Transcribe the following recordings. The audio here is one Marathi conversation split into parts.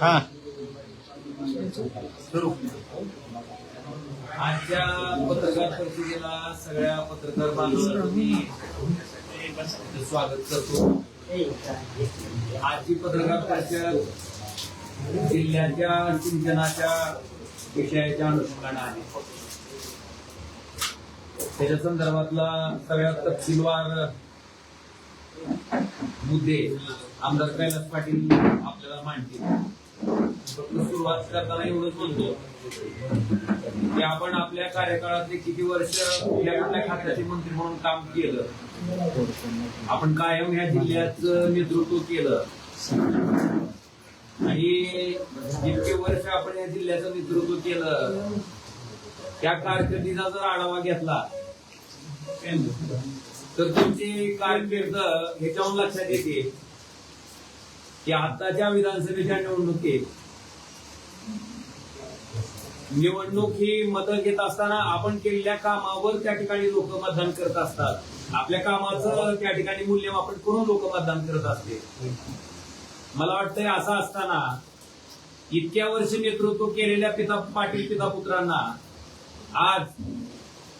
हा आजच्या पत्रकार परिषदेला सगळ्या पत्रकार बांधवांनी स्वागत करतो आजची पत्रकार परिषद जिल्ह्याच्या सिंचनाच्या विषयाच्या अनुषंगाने आहे त्याच्या संदर्भातला सगळ्यात तपशीलवार मुद्दे आमदार कैलास पाटील आपल्याला मांडतील फक्त सुरुवात करताना एवढंच म्हणतो. की आपण आपल्या कार्यकाळातले किती वर्ष या कुठल्या खात्याचे मंत्री म्हणून काम केलं? आपण कायम ह्या जिल्ह्याचं नेतृत्व केलं. आणि जितके वर्ष आपण या जिल्ह्याचं नेतृत्व केलं त्या कारकिर्दीचा जर आढावा घेतला तर तुमची कारकीर्द ह्याच्याहून लक्षात येते. की आताच्या विधानसभेच्या निवडणुकीत निवडणूक ही मतं घेत असताना आपण केलेल्या कामावर त्या ठिकाणी लोक मतदान करत असतात. आपल्या कामाचं त्या ठिकाणी मूल्यमापन करून लोक मतदान करत असते. मला वाटतंय असं असताना इतक्या वर्ष नेतृत्व केलेल्या पिता पाटील पिता पुत्रांना आज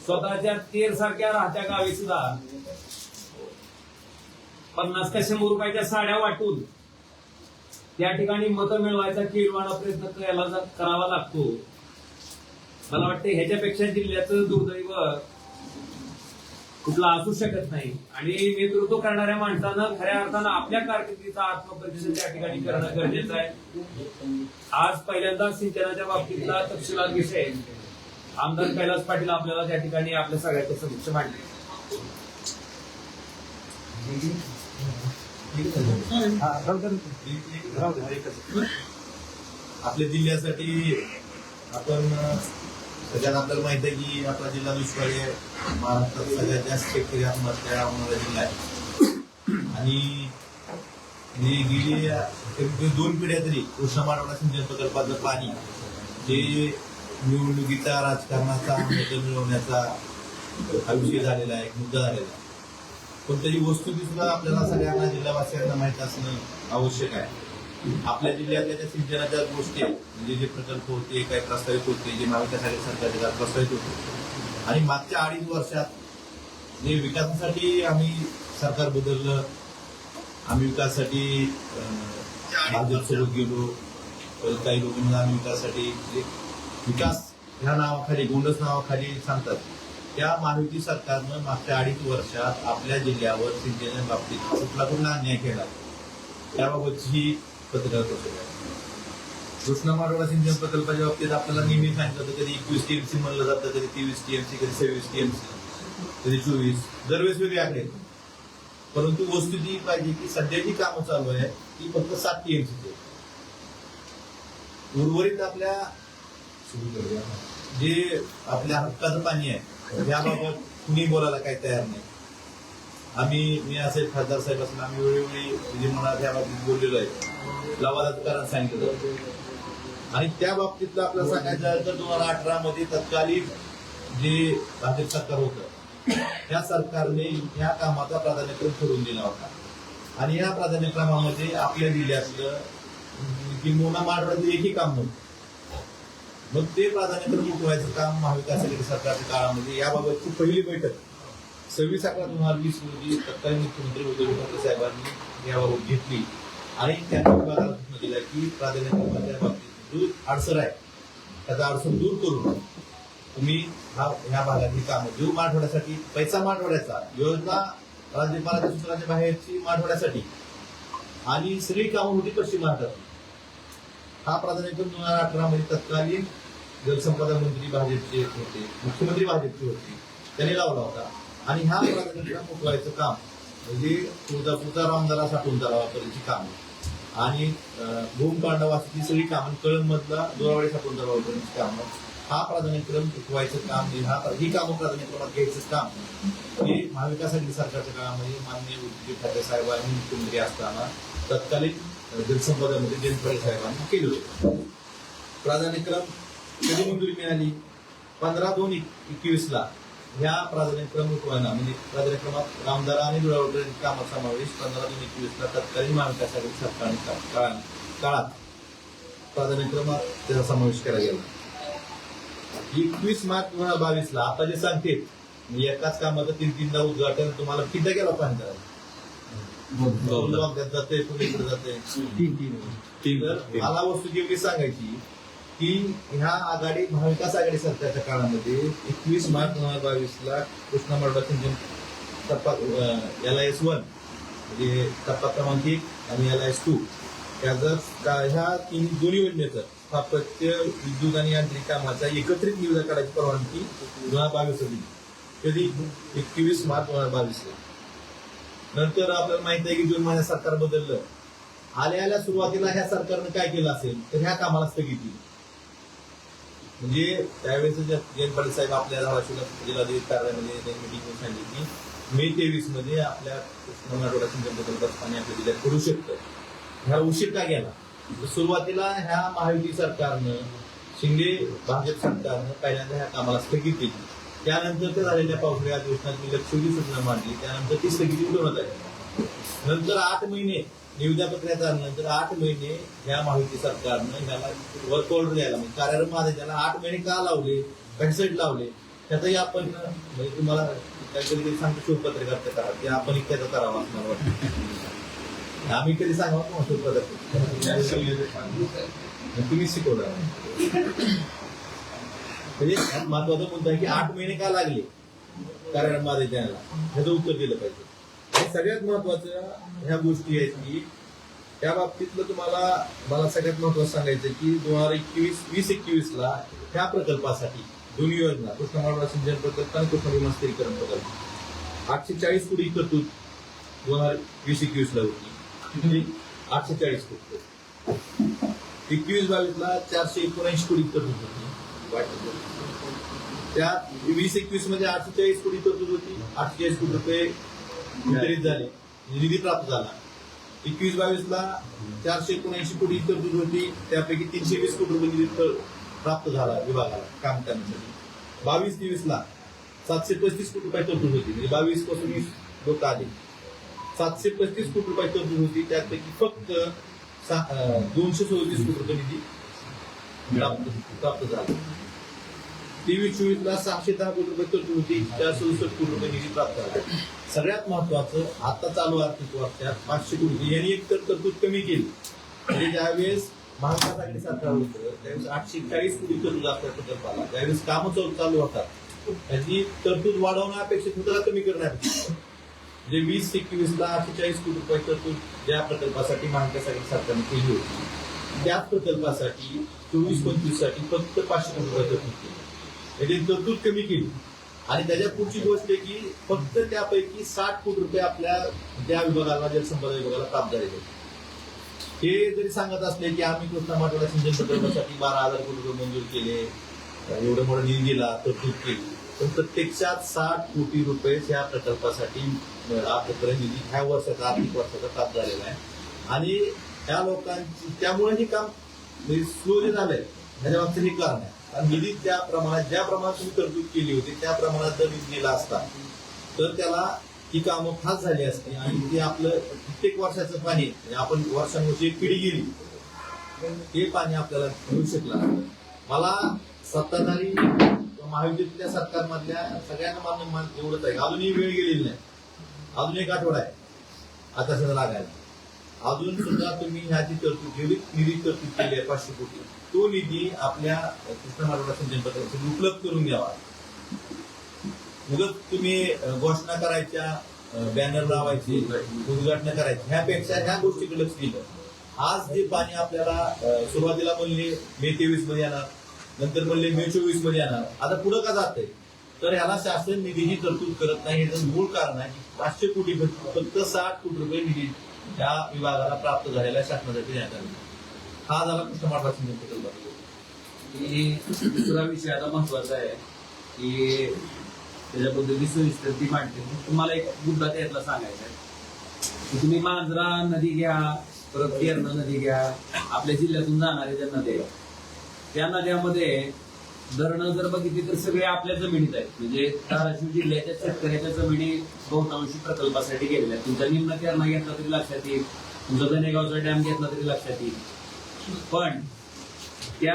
स्वतःच्या तेर सारख्या राहत्या गावी सुद्धा पन्नास का शंभर रुपयाच्या साड्या वाटून त्या ठिकाणी मतं मिळवायचा किळवाडा प्रयत्न करायला करावा लागतो. मला वाटतं ह्याच्यापेक्षा जिल्ह्याचं दुर्दैव कुठला असू शकत नाही. आणि नेतृत्व करणाऱ्या माणसानं खऱ्या अर्थानं आपल्या कारकिर्दीचा आत्मपरिचय त्या ठिकाणी करणं गरजेचं आहे. आज पहिल्यांदा सिंचनाच्या बाबतीतला तपशिलात विषय. आमदार कैलास पाटील आपल्याला त्या ठिकाणी आपल्या सगळ्याच्या समक्ष मांडले हा राहू दे ना. राहू दे, एकच. आपल्या जिल्ह्यासाठी आपण सगळ्यात आपल्याला माहीत आहे की आपला जिल्हा दुष्काळी आहे. महाराष्ट्रात सगळ्यात जास्त शेतकरी आत्महत्या होणारा जिल्हा आहे. आणि गेली दोन पिढ्या तरी कृष्णा मारवाडा सिंचन प्रकल्पाचं पाणी जे निवडणुकीचा राजकारणाचा मुद्दा मिळवण्याचा हा विषय झालेला आहे मुद्दा झालेला आहे. कोणत्याही वस्तूची सुद्धा आपल्याला सगळ्यांना जिल्हावासियांना माहीत असणं आवश्यक आहे. आपल्या जिल्ह्यातल्या ज्या सिंचनाच्या गोष्टी आहेत म्हणजे जे प्रकल्प होते काय प्रस्तावित होते जे महाविकासाठी आघाडी सरकारचे प्रस्तावित होते. आणि मागच्या अडीच वर्षात जे विकासासाठी आम्ही सरकार बदललं आम्ही विकासासाठी अं, भाजपसोबत गेलो परत काही लोकांना आम्ही विकासासाठी विकास ह्या नावाखाली गोंडस नावाखाली सांगतात. त्या महायुती सरकारनं मागच्या अडीच वर्षात आपल्या जिल्ह्यावर सिंचना बाबतीत कुठला कुठला अन्याय केला? त्याबाबतची ही पत्रकार परिषद आहे. कृष्णा मारोडा सिंचन प्रकल्पाच्या बाबतीत आपल्याला नेहमी सांगितलं होतं कधी एकवीस टीएमसी म्हणलं जातं कधी तेवीस टीएमसी कधी सव्वीस टीएमसी कधी चोवीस. दरवेळेस वेगळे आकडे परंतु वस्तू जी पाहिजे की सध्या जी कामं चालू आहे ती फक्त सात टीएमसी उर्वरित आपल्या जे आपल्या हक्काचं पाणी आहे याबाबत कुणी बोलायला काही तयार नाही. आम्ही मी असे खासदार साहेब असून आम्ही वेळोवेळी जे म्हणा या बाबतीत बोललेलो आहे. लवादाचं कारण सांगितलं. आणि त्या बाबतीतलं आपल्याला सांगायचं झालं तर दोन हजार अठरा मध्ये तत्कालीन जे भाजप सरकार होतं त्या सरकारने या कामाचा प्राधान्यक्रम ठरवून दिला होता. आणि या प्राधान्यक्रमामध्ये आपल्या जिल्ह्यातलं अं, किंबहुना माडवाडीतलं एकही काम नव्हतं. मग ते प्राधान्यक्रम उठवायचं काम महाविकास आघाडी सरकारच्या काळामध्ये. याबाबतची पहिली बैठक. सव्वीस अकरा दोन हजार वीस रोजी तत्कालीन मुख्यमंत्री उद्धव ठाकरे साहेबांनी याबाबत घेतली. आणि त्यांनी विभागाला सूचना दिल्या की प्राधान्यक्रमाच्या बाबतीत जो अडसर आहे. त्याचा अडचण दूर करून तुम्ही हा ह्या भागातली कामं देऊ माठवड्यासाठी पैसा माठवड्याचा योजना राज्यपालाच्या सूचनाच्या बाहेरची माठवड्यासाठी आणि सगळी कामं होती पश्चिम महाराष्ट्रात. हा प्राधान्य दोन हजार अठरा मध्ये तत्कालीन जलसंपदा मंत्री भाजपचे होते मुख्यमंत्री भाजपचे होते. त्यांनी लावला होता. आणि हा प्राधान्यक्रम उठवायचं काम म्हणजे तुळजापूरचा रामदारा साठवून वापरायची काम. आणि भूम पांडवाची सगळी कामं कळंबमधला दोरावाडी साठवून वापरण्याची कामं. हा प्राधान्यक्रम चुकवायचं काम म्हणजे हा ही कामं प्राधान्यक्रमात घ्यायचं काम. हे महाविकास आघाडी सरकारच्या काळामध्ये माननीय उद्धव ठाकरे साहेबांनी मुख्यमंत्री असताना तत्कालीन जलसंपदामध्ये जयंत साहेबांना केलं होतं. प्राधान्यक्रम कधी मंजुरी मिळाली? पंधरा दोन एकवीस ला ह्या प्राधान्यक्रम रूपानं म्हणजे प्राधान्यक्रमात रामदारा आणि दुरावटर कामात समावेश पंधरा दोन एकवीसला तत्कालीन महाविकास सरकारने काळात प्राधान्यक्रमात त्याचा समावेश केला गेला. एकवीस मार्च दोन हजार बावीसला आता जे सांगते एकाच कामाचं तीन तीनदा उद्घाटन तुम्हाला किती गेला पाहिजे. जाते कुणी इकडे जाते. तीन तीन तर मला वस्तू एवढी सांगायची की ह्या आघाडी महाविकास आघाडी सरकारच्या काळामध्ये एकवीस मार्च दोन हजार बावीस ला कृष्णा मर्डा सिंचन टप्पा एल आय एस वन म्हणजे टप्पा क्रमांक एक आणि एल आय एस टू त्याचं का- ह्या तीन दोन्ही योजनेचं स्थापत्य विद्युत आणि यांत्रिक कामाचा एकत्रित निविदा काढायची परवानगी दोन हजार बावीस दिली. कधी? एकवीस मार्च दोन हजार बावीस नंतर आपल्याला माहीत आहे की जून महिन्यात सरकार बदललं. आल्या आल्या सुरुवातीला ह्या सरकारनं काय केलं असेल तर ह्या कामाला स्थगिती. म्हणजे त्यावेळेस जयंत पाटील साहेब आपल्या धाराशिवला जिल्हाधिकारी कार्यालयामध्ये त्यांनी मिटिंग सांगितली की मे तेवीसमध्ये आपल्या मराठवाडा सिंचन प्रकल्पात पाणी आपल्या जिल्ह्यात करू शकतं ह्या उशीर का गेला? सुरुवातीला ह्या महायुती सरकारनं शिंदे भाजप सरकारनं पहिल्यांदा ह्या कामाला स्थगित केली त्यानंतर ते झालेल्या पावसाळी अधिवेशनात लक्षवेधी सूचना मांडली. त्यानंतर ती स्थगिती उठवण्यात आली नंतर आठ महिने निविदा पत्राच्या नंतर आठ महिने ह्या महायुती सरकारनं ह्याला वर्क ऑर्डर द्यायला म्हणजे कार्यक्रम महाराजांना आठ महिने का लावले कशासाठी लावले त्याचाही आपण म्हणजे तुम्हाला काहीतरी सांगतो शिवपत्रकार करा. ते आपण त्याचा करावा असं मला वाटतं. आम्ही कधी सांगावं ना शिवपत्रकार तुम्ही शिकवलं म्हणजे महत्त्वाचा मुद्दा आहे की आठ महिने का लागले कारण माझे द्यायला ह्याचं उत्तर दिलं पाहिजे. सगळ्यात महत्वाचं ह्या गोष्टी आहेत की त्या बाबतीतलं तुम्हाला मला सगळ्यात महत्वाचं सांगायचं की दोन हजार एकवीस वीस एकवीस ला ह्या प्रकल्पासाठी दोन्ही योजना कृष्णमाळा सिंचन प्रकल्प आणि कृष्ण विमानस्थीकरण प्रकल्प. आठशे चाळीस कोटी तरतूद दोन हजार वीस एकवीस ला होती म्हणजे आठशे चाळीस कोटी. एकवीस बावीसला चारशे एकोणऐंशी कोटी तरतूद होती. वाटतं. त्या वीस एकवीसमध्ये आठशे चाळीस कोटी तरतूद होती. आठशे चाळीस कोटी रुपये वितरित झाले. म्हणजे निधी प्राप्त झाला. एकवीस बावीस ला चारशे एकोणऐंशी कोटी तरतूद होती. त्यापैकी तीनशे वीस कोटी रुपये निधी प्राप्त झाला विभागाला काम करण्यासाठी बावीस तेवीस ला सातशे पस्तीस कोटी रुपये तरतूद होती. म्हणजे बावीसपासून वीस लोक आले. सातशे पस्तीस कोटी रुपये तरतूद होती. त्यापैकी फक्त दोनशे सदतीस कोटी रुपये निधी प्राप्त प्राप्त झाला तेवीस चोवीस ला दहा कोटी रुपये तरतूद होती सदुसष्ट कोटी रुपये निधी प्राप्त झाला सगळ्यात महत्वाचं आता चालू आर्थिक वर्षात पाचशे कोटी यांनी एक तर तरतूद कमी केली. म्हणजे ज्यावेळेस महाविकास आघाडी सरकार होतं त्यावेळेस आठशे चाळीस कोटी तरतूद असल्या प्रकल्पाला ज्यावेळेस कामं चालू चालू होतात त्याची तरतूद वाढवणं अपेक्षित होतं कमी करण्यापेक्षा म्हणजे वीस एकवीस ला आठशे चाळीस कोटी रुपये तरतूद ज्या प्रकल्पासाठी महाराष्ट्रासाठी सरकारने केली होती त्याच प्रकल्पासाठी चोवीस पंचवीससाठी फक्त पाचशे कोटी रुपये तरतूद केली. म्हणजे तरतूद कमी केली. आणि त्याच्या पुढची गोष्ट आहे की फक्त त्यापैकी साठ कोटी रुपये आपल्या त्या विभागाला जलसंपदा विभागाला प्राप्त झालेले हे जरी सांगत असले की आम्ही कृष्णा माटोला सिंचन प्रकल्पासाठी बारा हजार कोटी रुपये मंजूर केले एवढं मोठा निधी दिला तरतूद केली. पण प्रत्यक्षात साठ कोटी रुपये या प्रकल्पासाठी आपल्याकडे निधी ह्या वर्षाचा आर्थिक वर्षाचा प्राप्त झालेला आहे. आणि त्या लोकांची त्यामुळे हे काम सुरू झालंय. ह्याच्या मागचं हे कारण आहे. कारण निधी त्या प्रमाणात ज्या प्रमाणात तुम्ही तरतूद केली होती त्या प्रमाणात जर निधी दिला असता तर त्याला ही कामं खास झाली असती. आणि ते आपलं प्रत्येक वर्षाचं पाणी म्हणजे आपण वर्षानुवर्षी पिढी गेली. ते पाणी आपल्याला मिळू शकलं असतं. मला सत्ताधारी किंवा महायुतीतल्या सरकारमधल्या सगळ्यांना मान्य मान एवढंच आहे. अजूनही वेळ गेलेली नाही. अजून एक आठवडा आहे. आता सगळं लागायला. अजून सुद्धा तुम्ही ह्याची तरतूद निधी तरतूद केली आहे पाचशे कोटी तो निधी आपल्या कृष्णा मारोडा सिंचन प्रकल्पासाठी उपलब्ध करून द्यावा उगत तुम्ही घोषणा करायच्या बॅनर लावायचे उद्घाटन करायची ह्यापेक्षा ह्या गोष्टीकडे लक्ष दिलं. आज जे पाणी आपल्याला सुरुवातीला म्हणले मे तेवीसमध्ये येणार नंतर म्हणले मे चोवीसमध्ये येणार आता पुढं का जात आहे तर ह्याला शासन निधीची तरतूद करत नाही याचं मूळ कारण आहे की पाचशे कोटी फक्त साठ कोटी रुपये निधी या विभागाला प्राप्त झालेल्या शासनासाठी देण्यात आला हा झाला कृष्ण सिंचन प्रकल्प दुसरा विषय आता महत्त्वाचा आहे की त्याच्याबद्दल जी सविस्तर ती मांडते तुम्हाला एक मुद्दा त्यातला सांगायचा आहे. की तुम्ही मांजरा नदी घ्या परत केरणा नदी घ्या. आपल्या जिल्ह्यातून जाणाऱ्या ज्या नद्या त्या नद्यामध्ये धरणं जर बघितली तर सगळे आपल्या जमिनीत आहेत. म्हणजे धाराशिव जिल्ह्याच्या शेतकऱ्याच्या जमिनी बहुतांशी प्रकल्पासाठी गेलेल्या आहेत. तुमचा निम्न तेरणा घेतला तरी लक्षात येईल. तुमचा धनेगावचा डॅम घेतला तरी लक्षात येईल. पण त्या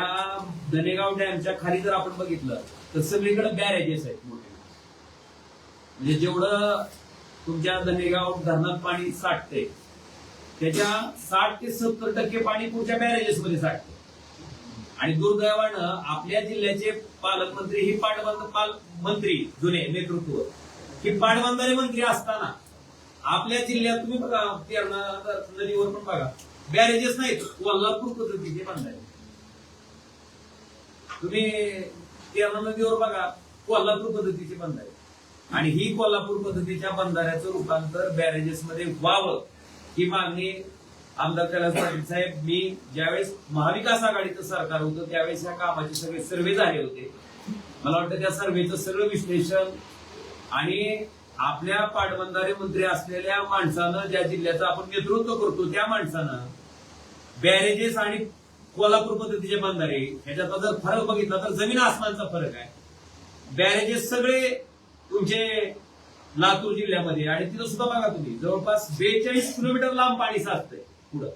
धनेगाव डॅमच्या खाली जर आपण बघितलं तर सगळीकडे बॅरेजेस आहेत मोठे. म्हणजे जेवढं तुमच्या धनेगाव धरणात पाणी साठते त्याच्या साठ ते सत्तर टक्के पाणी पुढच्या बॅरेजेस मध्ये साठते आणि दुर्दैवानं आपल्या जिल्ह्याचे पालकमंत्री ही पाटबंध पाल मंत्री जुने नेतृत्व. ही पाटबंधारे मंत्री असताना आपल्या जिल्ह्यात तुम्ही बघा तेरणा नदीवर पण बघा. बॅरेजेस नाहीत कोल्हापूर पद्धतीचे बांधारे तुम्ही तेरणा नदीवर बघा कोल्हापूर पद्धतीचे बंधारे आणि ही कोल्हापूर पद्धतीच्या बंधाऱ्याचं रूपांतर बॅरेजेस मध्ये व्हावं ही मागणी आमदार कैलास पाटील साहेब मी ज्यावेळेस महाविकास आघाडीचं सरकार होतं त्यावेळेस या कामाचे सगळे सर्वे झाले होते. मला वाटतं त्या सर्वेचं सगळं विश्लेषण आणि आपल्या पाटबंधारे मंत्री असलेल्या माणसानं ज्या जिल्ह्याचं आपण नेतृत्व करतो त्या माणसानं बॅरेजेस आणि कोल्हापूर पद्धतीचे बंधारे ह्याच्यातला जर फरक बघितला तर जमीन आसमानचा फरक आहे. बॅरेजेस सगळे तुमचे लातूर जिल्ह्यामध्ये आणि तिथं सुद्धा बघा तुम्ही जवळपास बेचाळीस किलोमीटर लांब पाणी साचतंय. पुढं.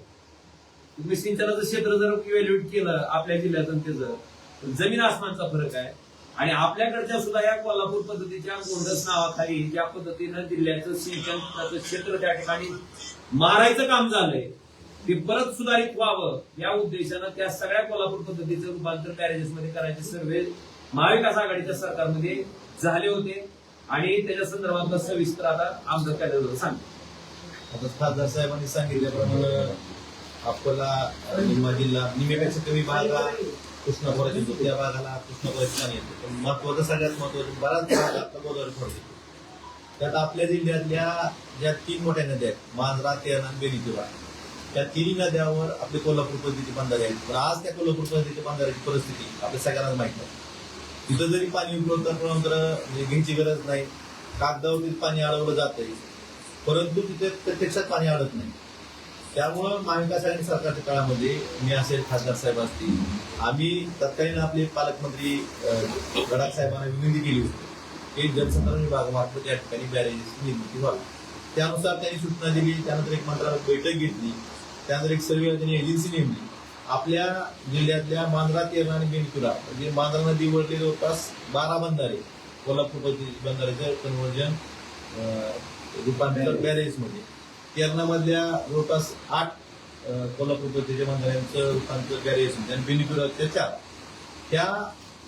तुम्ही सिंचनाचं क्षेत्र जर इव्हॅल्युएट केलं आपल्या जिल्ह्यात आणि त्याचं जमीन आसमानचा फरक आहे. आणि आपल्याकडच्या सुद्धा या कोल्हापूर पद्धतीच्या गोंडस नावाखाली ज्या पद्धतीनं जिल्ह्याचं सिंचनाचं क्षेत्र त्या ठिकाणी मारायचं काम झालंय ते परत सुधारित व्हावं या उद्देशानं त्या सगळ्या कोल्हापूर पद्धतीचं रूपांतर बॅरेजेसमध्ये करायचे सर्वे महाविकास आघाडीच्या सरकारमध्ये झाले होते. आणि त्याच्या संदर्भात सविस्तर आता आमदार कार्यालय सांगतो आता खासदार साहेबांनी सांगितल्याप्रमाणे आपला निम्मा जिल्हा निम्यापेक्षा कमी भाग हा कृष्णा येतो त्या भागाला कृष्णा खोऱ्यात पाणी पण महत्वाचं सगळ्यात महत्वाचं बराच भाग आता गोदावरी खोऱ्यात त्यात आपल्या जिल्ह्यातल्या ज्या तीन मोठ्या नद्या आहेत मांजरा तेरणा आणि बेलितिवा त्या तिन्ही नद्यावर आपले कोल्हापूर पद्धती बंधारे आहेत. पण आज त्या कोल्हापूर पद्धतीच्या बंधाऱ्याची परिस्थिती आपल्या सगळ्यांना माहीत नाही. तिथं जरी पाणी उपलब्ध असल्यानंतर म्हणजे घ्यायची गरज नाही. कागदावरती पाणी अडवलं जातंय. परंतु तिथे प्रत्यक्षात पाणी अडत नाही. त्यामुळं महाविकास आघाडी सरकारच्या काळामध्ये मी असेल खासदार साहेब असतील आम्ही तत्कालीन आपले पालकमंत्री गडाख साहेबांना विनंती केली होती एक जलसंधारण विभागामार्फत त्या ठिकाणी बॅरेजेसची निर्मिती व्हावी. त्यानुसार त्यांनी सूचना दिली त्यानंतर एक मंत्रालयात बैठक घेतली त्यानंतर एक सर्वे त्यांनी एजन्सी नेमली. आपल्या जिल्ह्यातल्या मांजरा तेरणा आणि बेनकुरा म्हणजे मांजरा नदीवरले जवळपास बारा बंधारे कोल्हापूर बंधाऱ्याचं कन्व्हर्जन रूपांतर मॅरेजमध्ये मध्ये जवळपास आठ कोल्हापूरचं कोल्हापूर पद्धतीच्या बंधाऱ्यांचं रूपांतर गॅरेजमध्ये आणि बेनिकुलाच्या चार त्या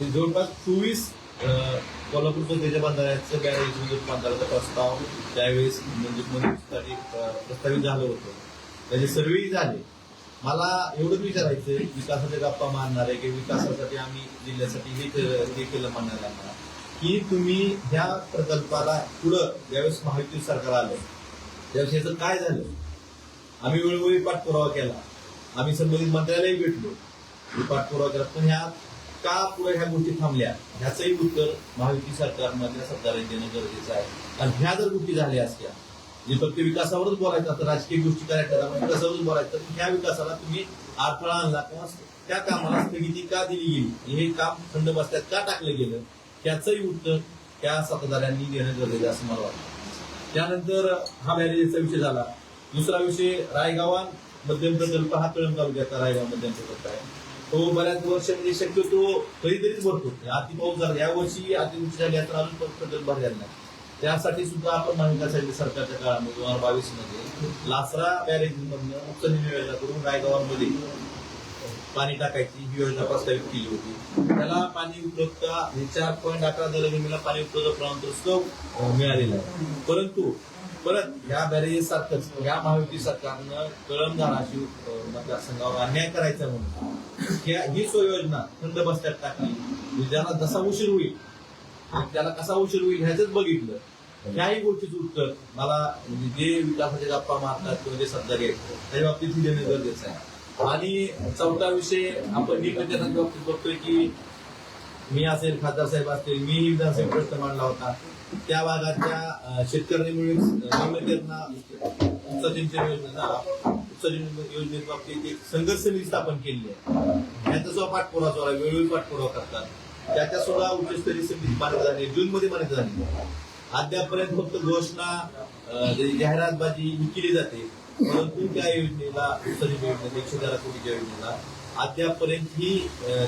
जवळपास चोवीस कोल्हापूरचं कोल्हापूर पद्धतीच्या बंधाऱ्याचं बॅरेज रूपांतराचा प्रस्ताव त्यावेळेस म्हणजे मंजुरीसाठी प्रस्तावित झालं होतं. त्याचे सर्वेही झाले. मला एवढंच विचारायचं विकासाच्या गप्पा मारणार आहे की विकासासाठी आम्ही जिल्ह्यासाठी हे केलं म्हणणार आहे की तुम्ही ह्या प्रकल्पाला पुढं ज्यावेळेस महायुती सरकार आलं त्यावेळेस याचं काय झालं? आम्ही वेळोवेळी पाठपुरावा केला. आम्ही संबंधित मंत्र्यालाही भेटलो. पाठपुरावा केला. पण ह्या का पुढे ह्या गोष्टी थांबल्या? ह्याचंही उत्तर महायुती सरकारमधल्या सरकारने देणं गरजेचं आहे. आणि ह्या जर गोष्टी झाल्या असत्या जे फक्त विकासावरच बोलायचं तर राजकीय गोष्टी करायच्या विकासावरच बोलायचं तर ह्या विकासाला तुम्ही अडथळा आणला किंवा त्या कामाला स्थगिती का दिली गेली? हे काम थंड बसल्यात का टाकलं गेलं? त्याचंही उत्तर त्या सत्ताधाऱ्यांनी देणं गरजेचं असं मला वाटतं. त्यानंतर हा बॅरेजचा विषय झाला. दुसरा विषय रायगावात मध्यम प्रकल्प हा कळंब तालुक्याचा रायगाव मध्यम प्रकल्प आहे. तो बऱ्याच वर्ष म्हणजे शक्यतो कधीतरीच भरतो अति पाऊस झाला. या वर्षी अतिवृष्टी झाली तर अजून प्रकल्प भरलेला नाही. त्यासाठी सुद्धा आपण महाविकासाठी सरकारच्या काळामध्ये दोन हजार बावीसमध्ये लासरा बॅरेज मधनं मुक्त करून रायगावांमध्ये पाणी टाकायची ही योजना प्रस्तावित केली होती. त्याला पाणी उपलब्धता हे चार पॉईंट अकरा जलभूमीला पाणी उपलब्ध प्रमाणपत्र सुद्धा आहे. परंतु परत या बॅरेजेस सारखंच या महायुती सरकारनं कळम धाराशिव मतदारसंघावर अन्याय करायचा म्हणून ही सोय योजना थंड बसत्यात टाकली. म्हणजे ज्याला जसा उशीर होईल त्याला कसा उशीर होईल ह्याच बघितलं. त्याही गोष्टीचं उत्तर मला म्हणजे जे विकासाच्या गप्पा मारतात किंवा जे सत्तारी आहेत त्याच्या बाबतीत ही देणं गरजेचं आहे. आणि चौथा विषय आपण निकटच्या म्हणजे बाबतीत बघतोय की मी असेल खासदार साहेब असतील मी विधानसभेत प्रश्न मांडला होता. त्या भागातल्या अं, शेतकऱ्यांनी मिळून योजना उपसिंचन योजनेत बाबतीत एक संघर्ष स्थापन केली आहे. याचा सुद्धा पाठपुरावा चालू आहे वेळोवेळी पाठपुरावा करतात. त्याच्या सुद्धा उच्चस्तरीय समिती मान्य झाली जून मध्ये मान्य झाली अद्यापर्यंत फक्त घोषणा जाहिरातबाजी ही केली जाते. परंतु त्या योजनेला सजीव योजनेला एकशे तेरा कोटीच्या योजनेला अद्यापर्यंत ही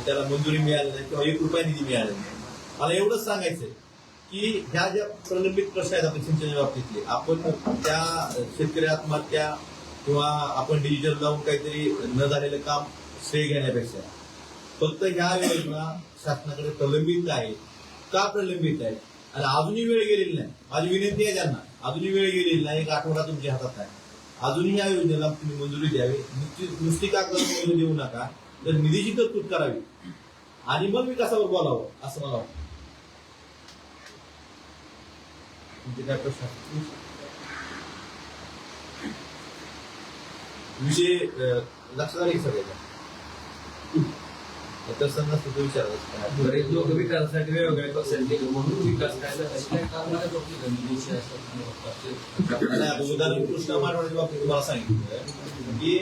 त्याला मंजुरी मिळाली नाही किंवा एक रुपया निधी मिळाला नाही. मला एवढंच सांगायचंय की ह्या ज्या प्रलंबित प्रश्न आहेत आपण सिंचनाच्या बाबतीतले आपण त्या शेतकरी आत्महत्या किंवा आपण डिजिटल लावून काहीतरी न झालेलं काम श्रेय घेण्यापेक्षा फक्त ह्या योजना शासनाकडे प्रलंबित आहे का प्रलंबित आहे? आणि अजूनही वेळ गेलेली नाही. माझी विनंती आहे त्यांना अजूनही वेळ गेलेली नाही एक आठवडा तुमच्या हातात आहे. अजूनही या योजनेला तुम्ही मंजुरी द्यावी. नुसती नुसती का मंजुरी देऊ नका? तर निधीची तरतूद करावी. आणि मग विकासावर बोलावं असं मला वाटतं. तुमचे काय प्रश्न विषय लक्षात आले की तर सुद्धा बरेच लोक विकासासाठी वेगवेगळ्या पक्षांचे म्हणून विकास आता उदाहरण कृष्णा मारवाडीच्या बाबतीत तुम्हाला सांगितलं की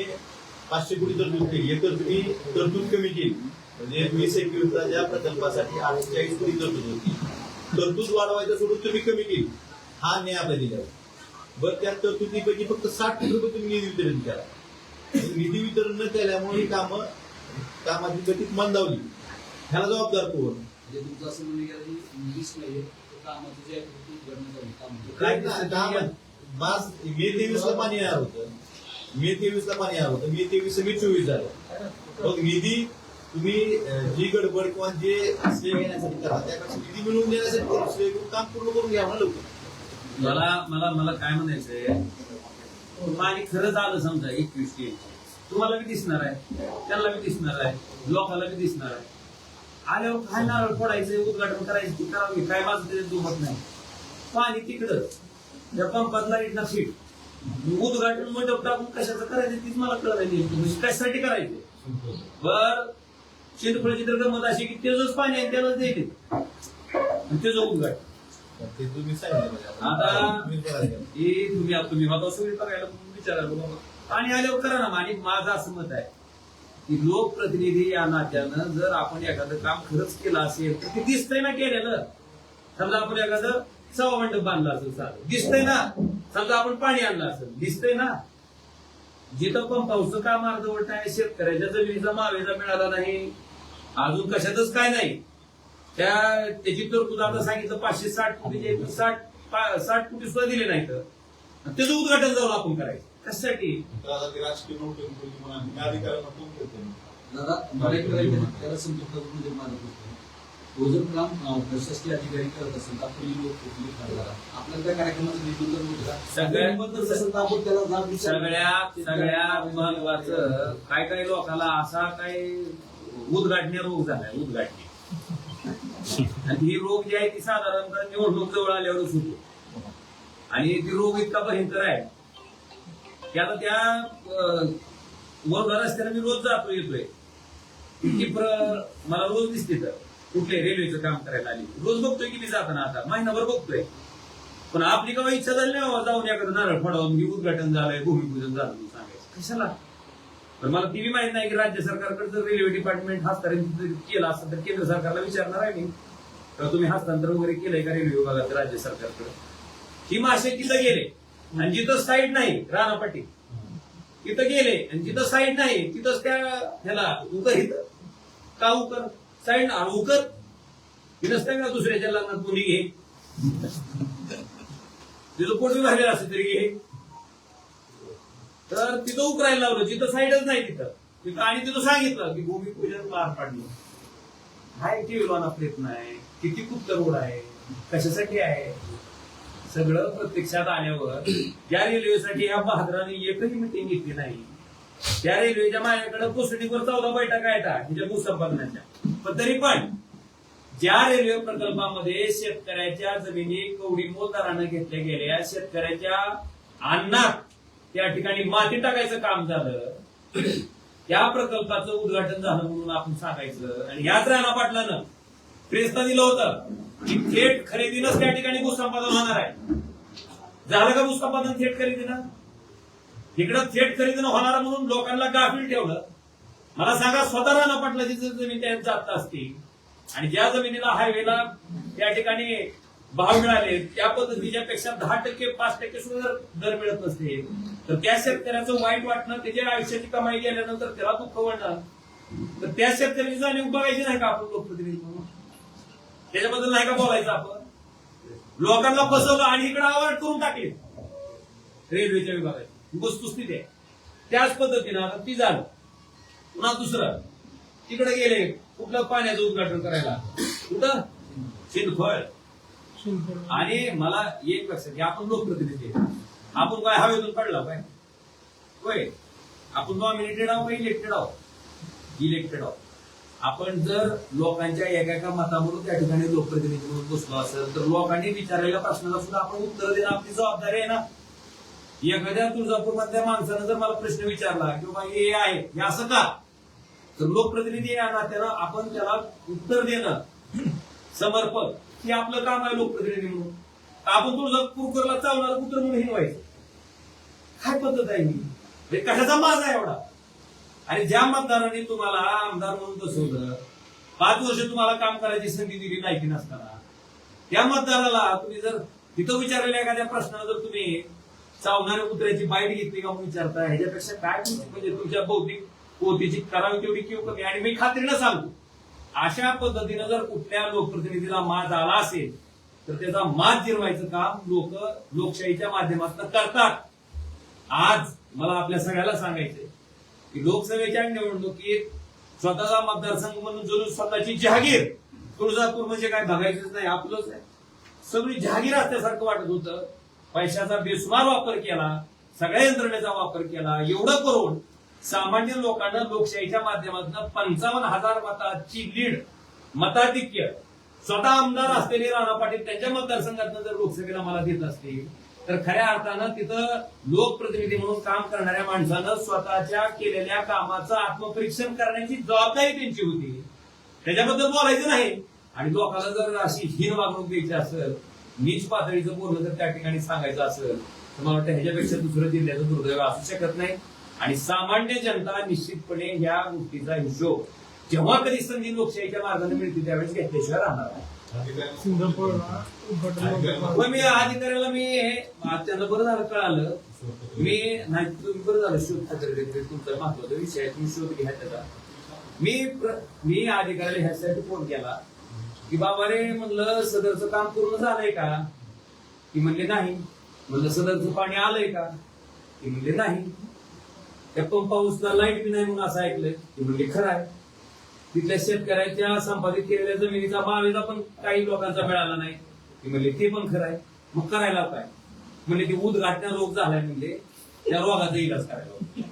पाचशे कोटी तरतूद केली. एक तरतुदी तरतूद कमी केली. म्हणजे वीस एकवीसच्या प्रकल्पासाठी अठ्ठेचाळीस कोटी तरतूद होती तरतूद वाढवायचं सोडून तुम्ही कमी केली. हा न्याय आपल्या दिल्यावर बरं त्या तरतुदीपैकी फक्त साठ कोटी रुपये तुम्ही निधी वितरण केला. निधी वितरण न केल्यामुळे ही कामं कामाची गती मंदावली. ह्याला जबाबदार कोण? म्हणजे तुमचं असं म्हणणं गेलं की इंग्लिश नाहीये तर कामाचं जे आहे ते काय मे तेवीस ला पाणी येणार होतं. मे तेवीस ला पाणी येणार होतं. मे तेवीस मे चोवीस झालं. मग निधी तुम्ही जी गडबड किंवा जे श्रेय घेण्यासाठी करा त्यापेक्षा निधी मिळवून देण्यासाठी श्रेय घेऊन काम पूर्ण करून घ्या लवकर. मला मला मला काय म्हणायचंय? पाणी खरंच आलं समजा एकवीस टी तुम्हाला बी दिसणार आहे. त्यांना बी दिसणार आहे. लोकांना बी दिसणार आहे. आल्यावर काय नारळ फोडायचं उद्घाटन करायचं ते करावं काय माझं त्याच्यात दुमत नाही. पाणी तिकडं. त्या पंपातला इथला सीट उद्घाटन मंडप टाकून कशाचं करायचं तीच मला कळलं नाही. म्हणजे कशासाठी करायचं? बर. शेतफळाची तर गमत अशी की त्याचंच पाणी आहे त्यालाच द्यायचे. आणि त्याचं उद्घाटन. ते तुम्ही सांगितलं मला. आता- तुम्ही हे. आता तुम्ही सगळी करायला विचारायला पाणी आणि आल्यावर करा ना आणि माझं असं मत आहे की लोकप्रतिनिधी या नात्यानं जर आपण एखादं काम खरंच केलं असेल तर ते दिसतंय ना केलेलं. समजा आपण एखादं सवा मंडप बांधला असेल साधं दिसतंय ना. समजा आपण पाणी आणलं असेल दिसतंय ना. जिथं पण पावसाचं काम अर्धवट आहे शेतकऱ्याच्या जमिनीचा मावेजा मिळाला नाही अजून कशातच काय नाही. त्या त्याची तरतूद आता सांगितलं पाचशे साठ कोटीचे साठ पा- साठ कोटी सुद्धा दिले नाही तर त्याचं उद्घाटन जाऊन आपण करायचं. कशासाठी? म्हणजे जर काम प्रशासकीय अधिकारी करत असेल तर आपण लोक कुठली करा आपल्याला त्या कार्यक्रमाचं नियोजन होतं का सगळ्या- निबंध असेल तर आपण त्याला जाब. सगळ्या सगळ्या महत्वाचं काय काय लोकांना असा काय उद्घाटने रोग झालाय उद्घाटने आणि ही रोग जी आहे ती साधारणतः निवडणूक जवळ आल्यावरच होतो. आणि ती रोग इतका भयंकर आहे की आता त्या अं, वरच्या मी रोज जातो येतोय. इतकी प्र- मला रोज दिसते तर कुठले रेल्वेचं काम करायला आली. रोज बघतोय की मी जाताना आता. महिनाभर बघतोय. पण आपली का इच्छा झाली नाही जाऊन एखादं नारळ फोडावून मी उद्घाटन झालंय भूमिपूजन झालं सांगायचं. कशाला? पण मला ती माहीत नाही की राज्य सरकारकडे जर रेल्वे डिपार्टमेंट हस्तांतरित केलं असतं तर केंद्र सरकारला विचारणार आहे मी. तर तुम्ही हस्तांतरण वगैरे केलंय का रेल्वे विभागात राज्य सरकारकडे? ही मासे तिथं गेले. आणि जिथं साईड नाही राणापाटी तिथं गेले आणि जिथं साईड नाही तिथंच त्या ह्याला उकर इथं. का उकर? साईड उकर? तिथंच नसते का दुसऱ्याच्या लग्नात कोणी घे? तिथं कोणी बी भरलेलं तरी घे. तर तिथं उकरायला लावलं जिथं साईडच नाही तिथं. तिथं आणि तिथं सांगितलं की भूमिपूजन पार पाडलं. हाय टीव्हीला प्रयत्न आहे किती कुत्तर रोड आहे? कशासाठी आहे? सगळं प्रत्यक्षात आल्यावर या रेल्वेसाठी या बहादराने एकही मिटिंग घेतली नाही त्या रेल्वेच्या माझ्याकडे कोसडीवर चौदा बैठका येतात हिच्या भूसंपादनाच्या. पण तरी पण ज्या रेल्वे प्रकल्पामध्ये शेतकऱ्याच्या जमिनी कवडी मोलदारानं घेतल्या गेल्या शेतकऱ्याच्या अन्नात त्या ठिकाणी माती टाकायचं काम झालं त्या प्रकल्पाचं उद्घाटन झालं म्हणून आपण सांगायचं. आणि याच राणा पाटलानं प्रेसला दिलं होतं. की थेट खरेदीनच त्या ठिकाणी भूसंपादन होणार आहे. झालं का भूसंपादन थेट खरेदीनं? इकडं थेट खरेदीनं होणार म्हणून लोकांना गाफील ठेवलं. मला सांगा स्वतः राणा पाटलाची जमीन त्यांचा जात असतील आणि ज्या जमिनीला हायवेला त्या ठिकाणी भाव मिळाले त्या पद्धतीच्या पेक्षा दहा टक्के पाच टक्के सुद्धा दर मिळत नसते. तर त्या शेतकऱ्याचं वाईट वाटणं त्याच्या आयुष्याची कमाई गेल्यानंतर त्याला दुःख वाटणं तर त्या शेतकऱ्याची जाणीव बघायची नाही का आपण लोकप्रतिनिधी म्हणून त्याच्याबद्दल नाही का बोलायचं आपण? लोकांना फसवलं आणि इकडे आवड करून टाकली. रेल्वेच्या विभागाची. वस्तुस्थिती आहे. त्याच पद्धतीनं आता ती झालं. पुन्हा दुसरं. तिकडे गेले. कुठलं पाण्याचं उद्घाटन करायला? कुठं? शिंदफळ. आणि मला एक लक्षात घ्या आपण लोकप्रतिनिधी. आपण काय हवेतून पडला काय? होय. आपण नॉमिनेटेड आहोत इलेक्टेड आहोत? इलेक्टेड आहोत. आपण जर लोकांच्या एका एका मतावरून त्या ठिकाणी लोकप्रतिनिधी म्हणून बसलो असेल तर लोकांनी विचारलेल्या प्रश्नाला सुद्धा आपण उत्तर देणं आपली जबाबदारी आहे ना? एखाद्या तुळजापूर मधल्या माणसानं जर मला प्रश्न विचारला की हे आहे हे असं का? तर लोकप्रतिनिधी या नात्यानं आपण त्याला उत्तर देणं समर्पण हे आपलं काम आहे लोकप्रतिनिधी म्हणून. आपण तुळजापूरकरला चालणार कुत्र म्हणून हिनवायचं काय पद्धत आहे ही? म्हणजे कशाचा माझा आहे एवढा? आणि ज्या मतदारांनी तुम्हाला आमदार म्हणून बसवलं पाच वर्ष तुम्हाला काम करायची संधी दिली लायकी नसताना त्या मतदाराला तुम्ही जर तिथं विचारलेल्या एखाद्या प्रश्नाला जर तुम्ही चावणाऱ्या कुत्र्याची बाईट घेतली का म्हणून विचारता ह्याच्यापेक्षा काय म्हणजे, म्हणजे तुमच्या बौद्धिक पोतीची करावी तेवढी किंवा कमी. आणि मी खात्रीनं सांगतो अशा पद्धतीनं जर कुठल्या लोकप्रतिनिधीला माज आला असेल तर त्याचा माज जिरवायचं काम लोक लोकशाहीच्या माध्यमातून करतात. आज मला आपल्या सगळ्याला सांगायचंय की लोकसभेच्या निवडणुकीत स्वतःचा मतदारसंघ म्हणून जरूर स्वतःची जहागीर तुळजापूर म्हणजे काय बघायचंच नाही आपलंच आहे. सगळी जहागीर असल्यासारखं वाटत होतं. पैशाचा बेसुमार वापर केला सगळ्या यंत्रणेचा वापर केला एवढं करून सामान्य लोकांना लोकशाहीच्या माध्यमातून पंचावन्न हजार मताची लीड मताधिक्य स्वतः आमदार असलेले राणा पाटील त्यांच्या मतदारसंघातनं जर लोकसभेला मला देत असतील तर खऱ्या अर्थानं तिथं लोकप्रतिनिधी म्हणून काम करणाऱ्या माणसानं स्वतःच्या केलेल्या कामाचं आत्मपरीक्षण करण्याची जबाबदारी त्यांची होती. त्याच्याबद्दल बोलायचं नाही. आणि लोकांना जर अशी हीन वागणूक द्यायची असेल नीच पातळीचं बोलणं जर त्या ठिकाणी सांगायचं असेल तर मला वाटतं ह्याच्यापेक्षा दुसरं जिल्ह्याचं दुर्दैव असू शकत नाही. आणि सामान्य जनता निश्चितपणे या गोष्टीचा हिशोब जेव्हा कधी संधी लोकशाहीच्या मार्गाने मिळते त्यावेळेस घेतल्याशिवाय राहणार आहे मी अधिकाऱ्याला मी हे- त्यांना बरं झालं कळालं. मी नाही तुम्ही बरं झालं. शोध खात्री तुमचा महत्त्वाचा विषय आहे. तुम्ही शोध घ्या त्याचा. मी मी अधिकाऱ्याला ह्यासाठी फोन केला. की बाबा रे म्हणलं सदरचं काम पूर्ण झालंय का? ती म्हणले नाही. म्हणलं सदरचं पाणी आलंय का? ती म्हणले नाही. त्या पंपाऊसला लाइट बी नाही म्हणून असं ऐकलंय. ती म्हणले खरं आहे. तिथल्या शेतकऱ्याच्या संपादित केलेल्या जमिनीचा बावीचा पण काही लोकांचा मिळाला नाही. ती म्हणले ते पण खरं आहे. मग करायला काय? म्हणजे ते उदघाटना रोग झालाय म्हणजे त्या रोगाचा इलाज करायला.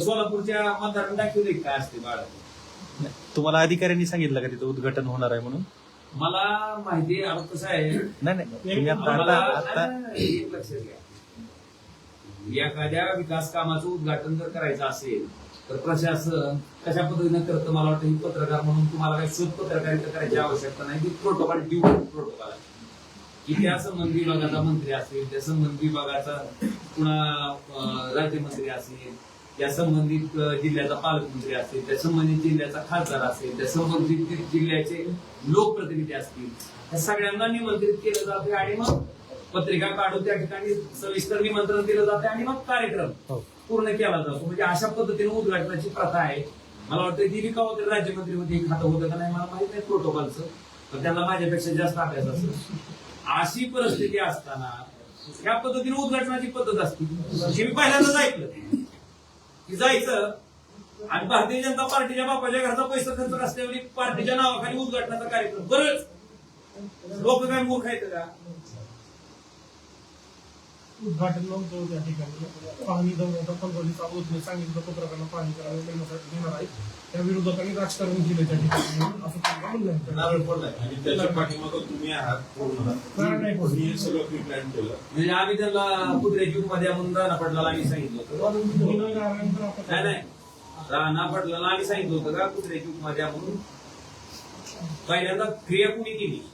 सोलापूरच्या मतदारांना दाखवले काय असते बाळा. तुम्हाला अधिकाऱ्यांनी सांगितलं का तिथं उद्घाटन होणार आहे म्हणून? मला माहिती कसं आहे नाही नाही. लक्षात घ्या म्हणजे एखाद्या विकास कामाचं उद्घाटन जर करायचं असेल तर प्रशासन कशा पद्धतीने करतं मला वाटतं ही पत्रकार म्हणून तुम्हाला काही शोध पत्रकारिता करायची आवश्यकता नाही प्रोटोकॉल ड्यू प्रोटोकॉल आहे. की त्या संबंधी विभागाचा मंत्री असेल त्या संबंधी विभागाचा पुन्हा राज्यमंत्री असेल त्या संबंधित जिल्ह्याचा पालकमंत्री असेल त्या संबंधित जिल्ह्याचा खासदार असेल त्या संबंधित जिल्ह्याचे लोकप्रतिनिधी असतील या सगळ्यांना निमंत्रित केलं जाते आणि मग पत्रिका काढून त्या ठिकाणी सविस्तर निमंत्रण दिलं जाते आणि मग कार्यक्रम हो. पूर्ण केला जातो. म्हणजे अशा पद्धतीने उद्घाटनाची प्रथा आहे. मला वाटतं दिली का होते राज्यमंत्रीमध्ये एक खातं होतं का नाही मला माहीत नाही प्रोटोकॉलचं. पण त्यांना माझ्यापेक्षा जास्त अभ्यास असेल. अशी परिस्थिती असताना ह्या पद्धतीने उद्घाटनाची पद्धत असते. हे मी पहिल्यांदाच ऐकलं. की जायचं आणि भारतीय जनता पार्टीच्या बापाच्या घरचा पैसा खर्च असल्यावर पार्टीच्या नावाखाली उद्घाटनाचा कार्यक्रम. बरंच. लोक काय मूर्ख आहेत का? उद्घाटन नव्हतं त्या ठिकाणी. पाहणी होता पंधरा दिवस सांगितलं पत्रकारांना पाहणी करायला देण्यासाठी देणार आहे. त्या विरोधकांनी राजकारण केलं त्या ठिकाणी. असं त्यांना. नारळ फोडलाय. आणि त्याच्या पाठीमागं तुम्ही आहात. तुम्ही सगळं प्रिप्लॅन केलं. म्हणजे आम्ही त्यांना कुत्र्याची मध्ये म्हणून राणा पडला आम्ही सांगितलं होतं. गुन्हेगारांतर आपण- नाही नाही. राणा पडला आम्ही सांगितलं होतं का कुत्र्याची मध्ये म्हणून पहिल्यांदा क्रिया कुणी केली?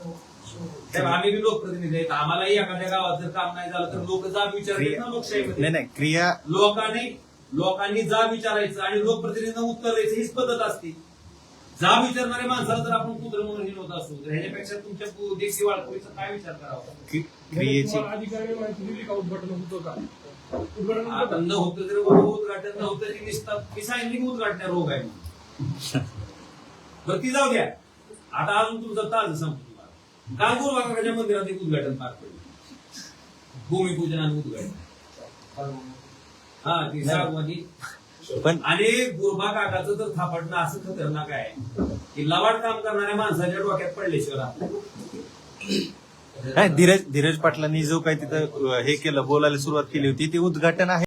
तर आम्ही बी लोकप्रतिनिधी आहेत. आम्हालाही एखाद्या गावात जर काम नाही झालं तर लोक जाब विचारतात ना लोकशाहीमध्ये. नाही क्रिया लोकांनी लोकांनी जा विचारायचं आणि लोकप्रतिनिधींना उत्तर द्यायचं हीच पद्धत असते. जा विचारणाऱ्या माणसाला जर आपण कुत्र म्हणून हिनवत असू तर ह्याच्यापेक्षा तुमच्या पु- देशी वाळकरीचा काय विचार करावा? क्रि- क्रियेची अधिकाऱ्याने माहिती दिली का उद्घाटन होतं का? उद्घाटन होतं आता का? न होतं जर उद्घाटन नव्हतं ते नुसतं मी सांगितलं की उद्घाटन रोग आहे म्हणून. बरं ती जाऊ द्या. आता अजून तुमचा ताज तुम्हाला काल गुरुवाकाच्या मंदिरात एक उद्घाटन पार पडलं. भूमिपूजन आणि उद्घाटन. हा ती सागवानी. पण आणि गुरबा काकाचं तर थापटणं असं खतरनाक आहे. की लवाड काम करणाऱ्या माणसाच्या डोक्यात पडल्याशिवाय धीरज धीरज पाटलांनी जो काही तिथं हे केलं बोलायला सुरुवात केली होती ते उद्घाटन आहे.